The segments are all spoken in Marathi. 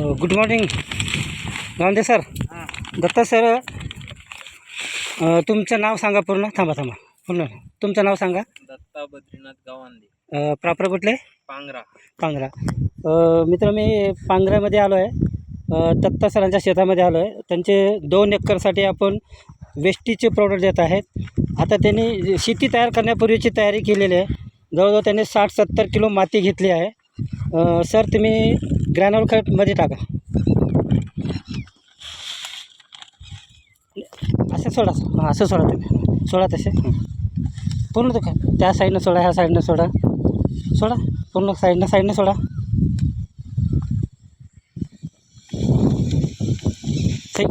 Good morning Gawande sir Datta sir तुमचं नाव सांगा पूर्ण. थांबा थांबा. पूर्ण. तुमचं नाव सांगा. दत्ता बद्रीनाथ गावांदे. प्रॉपर कुठले? पांगरा. पांगरा. मित्र मी पांगऱ्यामध्ये आलो आहे दत्ता सरांच्या शेतामध्ये आलो आहे त्यांचे दोन एकरसाठी आपण वेस्टीचे प्रोडक्ट देत आहेत. आता त्यांनी शेती तयार करण्यापूर्वीची तयारी केलेली आहे. जवळजवळ त्यांनी साठ सत्तर किलो माती घेतली आहे. सर तुम्ही ग्रॅनॉल खतमध्ये टाका. असं सोडा हां असं सोडा तुम्ही. सोडा तसे. पूर्ण तो काय त्या साईडनं सोडा ह्या साईडनं सोडा. सोडा. पूर्ण साईडनं साईडनं सोडा.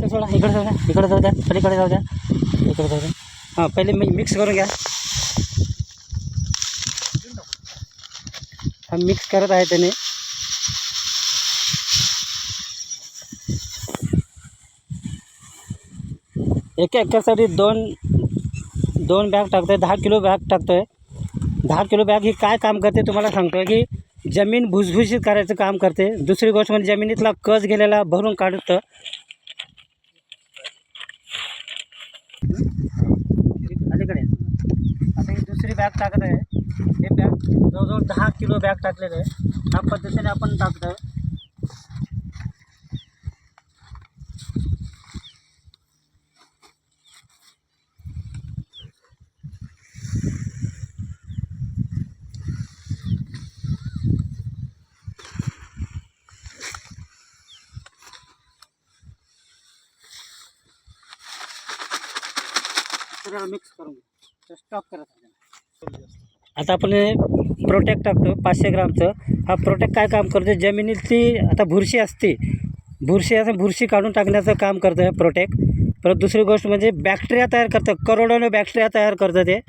सोडा. इकडे जाऊ द्या इकडे जाऊ द्या पलीकडे जाऊ द्या. इकडे जाऊ द्या. हां पहिले मी मिक्स करून घ्या. हा मिक्स करत आहे त्याने. एका एकरसाठी दोन दोन बॅग टाकतोय दहा किलो बॅग टाकतोय. दहा किलो बॅग ही काय काम करते तुम्हाला सांगतोय की जमीन भुसभुशीत करायचं काम करते. दुसरी गोष्ट म्हणजे जमिनीतला कस गेलेला भरून काढतं. अलीकडे आता ही दुसरी बॅग टाकत आहे हे बॅग, जवळजवळ दहा किलो बॅग टाकलेलं आहे. ह्या पद्धतीने आपण टाकतोय. सगळं मिक्स घ्या. स्टॉप करत आता आपण प्रोटेक्ट टाकतो पाचशे ग्रामचं. हा प्रोटेक्ट काय काम करतो जमिनीतली आता बुरशी असते. बुरशी असं बुरशी काढून टाकण्याचं काम करतं हे प्रोटेक्ट परत दुसरी गोष्ट म्हणजे बॅक्टेरिया तयार करतं करोडोनं बॅक्टेरिया तयार करतं ते